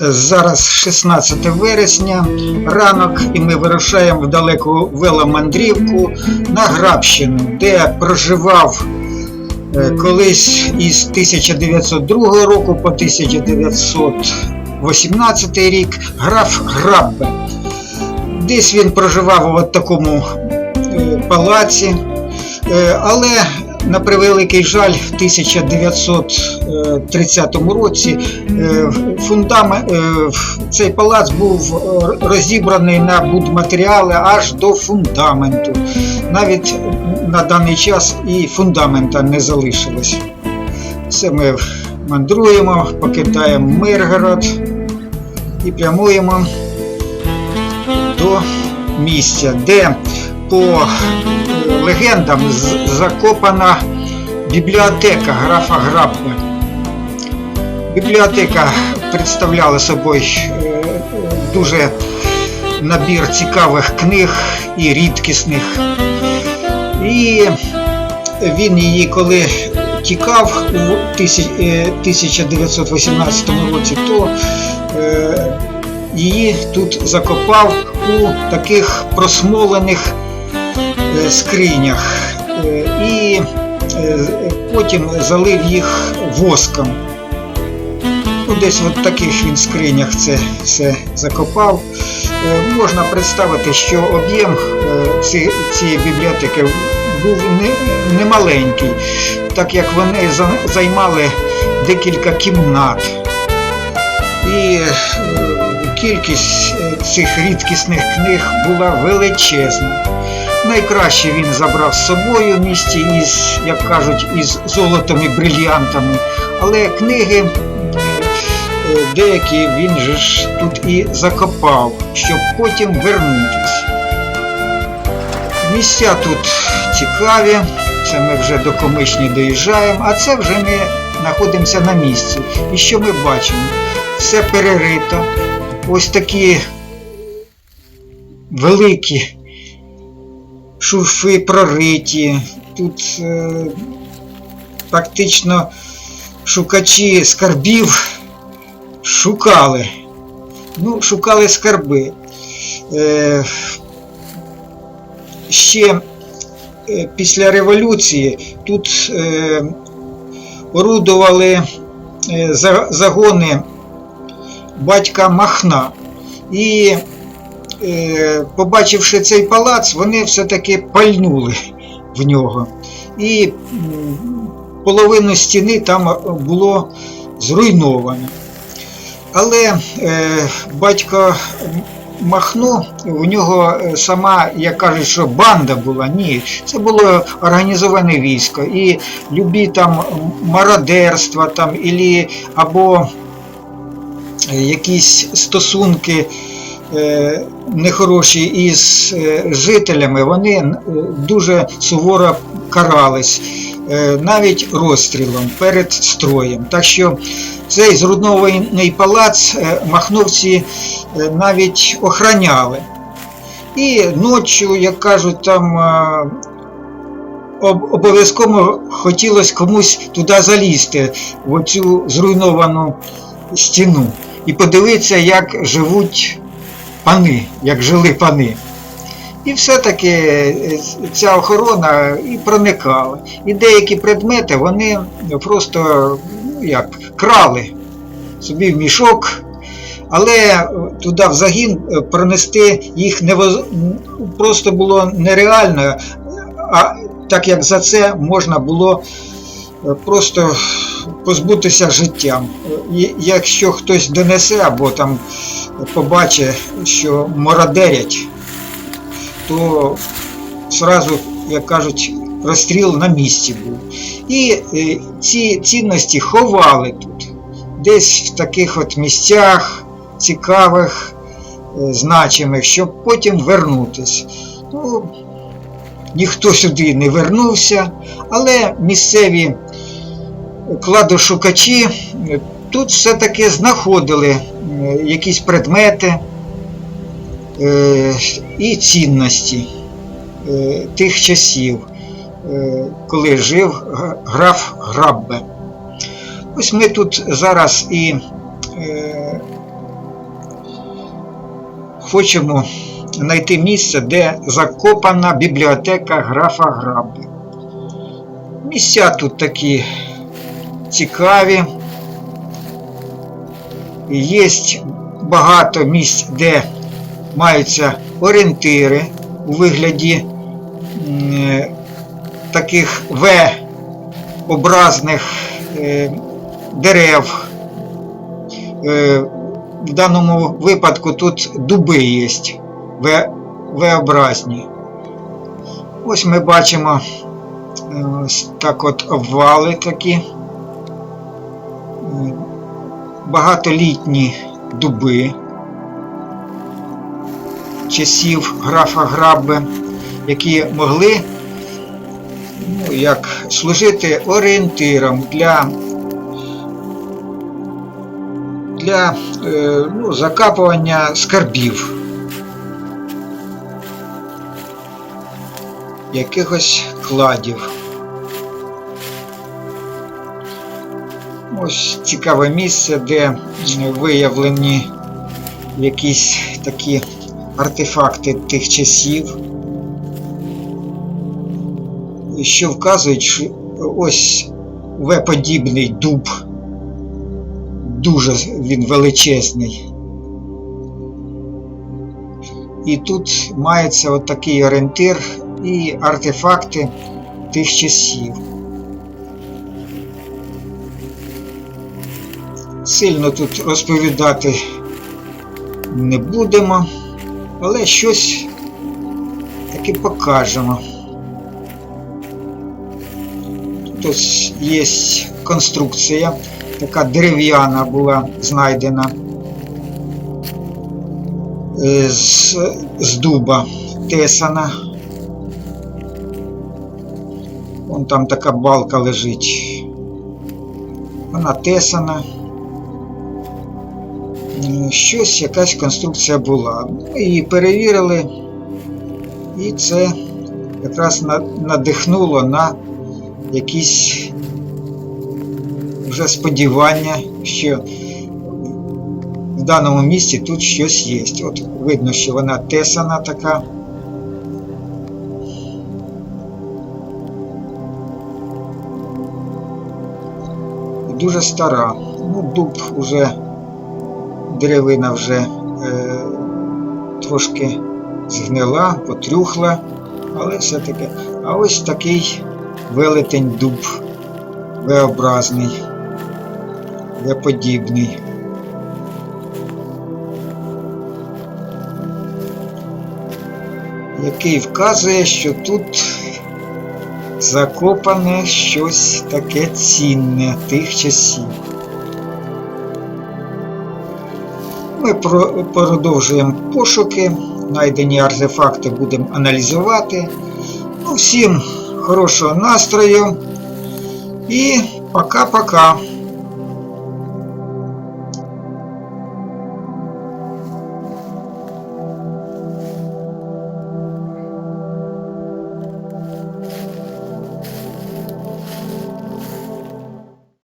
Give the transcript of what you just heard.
Зараз 16 вересня, ранок, і ми вирушаємо в далеку веломандрівку на Грабщину, де проживав е, колись із 1902 року по 1918 рік граф Граббе. Десь він проживав у такому е, палаці, Е, але на превеликий жаль, в 1930 році е, фундамент, цей палац був е, розібраний на будматеріали аж до фундаменту. Навіть на даний час і фундамента не залишилось. Це ми мандруємо, покидаємо Миргород і прямуємо до місця, де по е, легендам закопана бібліотека графа Граббе. Бібліотека представляла собою е, е, дуже набір цікавих книг і рідкісних. І він її, коли тікав у е, 1918 році, то е, її тут закопав у таких просмолених е, скринях. Е, І е, потім залив їх воском. Ну, десь в таких він скринях це все закопав. Е, Можна представити, що об'єм цієї бібліотеки був не- немаленький, так як вони займали декілька кімнат. І кількість цих рідкісних книг була величезна. Найкраще він забрав з собою в місті із, як кажуть, із золотом і брильянтами. Але книги е, деякі він же ж тут і закопав, щоб потім вернутися. Місця тут цікаві, це ми вже до Комишні доїжджаємо, а це вже ми знаходимося на місці. І що ми бачимо? Все перерито. Ось такі великі шурфи прориті. Тут е, практично шукачі скарбів шукали. Ну, шукали скарби. Е, ще е, після революції тут е, орудували е, загони батька Махна. І побачивши цей палац, вони все-таки пальнули в нього. І половину стіни там було зруйновано. Але е, батько Махно, у нього е, сама, як кажуть, що банда була. Ні, це було організоване військо. І любі там мародерства там, або е, якісь стосунки е, нехороші із е, жителями, вони е, дуже суворо карались, е, навіть розстрілом перед строєм. Так що цей зруйнований палац е, махновці е, навіть охраняли. І ночі, як кажуть, там е, обов'язково хотілося комусь туди залізти, в оцю зруйновану стіну, і подивитися, як живуть пани, як жили пани. І все-таки е, ця охорона і проникала. І деякі предмети вони просто ну, як, крали собі в мішок, але е, туди в загін е, пронести їх невоз... просто було нереально, а так як за це можна було просто позбутися життям. Е, і Якщо хтось донесе або там побачить, що мародерять, то зразу, як кажуть, розстріл на місці був. І е, ці цінності ховали тут, десь в таких от місцях цікавих, е, значимих, щоб потім вернутися. Ну, ніхто сюди не вернувся, але місцеві кладошукачі е, тут все-таки знаходили е, якісь предмети е, і цінності тих часів, коли жив граф Граббе. Ось ми тут зараз і хочемо знайти місце, де закопана бібліотека графа Граби. Місця тут такі цікаві. Є багато місць, де маються орієнтири у вигляді таких В-образних е, дерев. Е, В даному випадку тут дуби є V-образні. Ось ми бачимо е, ось так от обвали такі. Е, Багатолітні дуби часів графа Грабби, які могли ну, як служити орієнтиром для, для е, ну, закапування скарбів. Якихось кладів. Ось цікаве місце, де виявлені якісь такі артефакти тих часів, що вказують, що ось В-подібний дуб, дуже він величезний. І тут мається от такий орієнтир і артефакти тих часів. Сильно тут розповідати не будемо, але щось таки покажемо. Тут є конструкція, така дерев'яна була знайдена е, з, з дуба тесана. Вон там така балка лежить. Вона тесана. Щось, якась конструкція була. Ну, її перевірили, і це якраз надихнуло на якісь вже сподівання, що в даному місці тут щось є. От видно, що вона тесана така. Дуже стара. Ну, дуб уже, деревина вже е, трошки згнила, потрюхла, але все-таки. А ось такий велетень дуб V-образний, V-подібний. Який вказує, що тут закопане щось таке цінне тих часів. Ми продовжуємо пошуки, знайдені артефакти будемо аналізувати. Ну, всім хорошого настрою і пока-пока.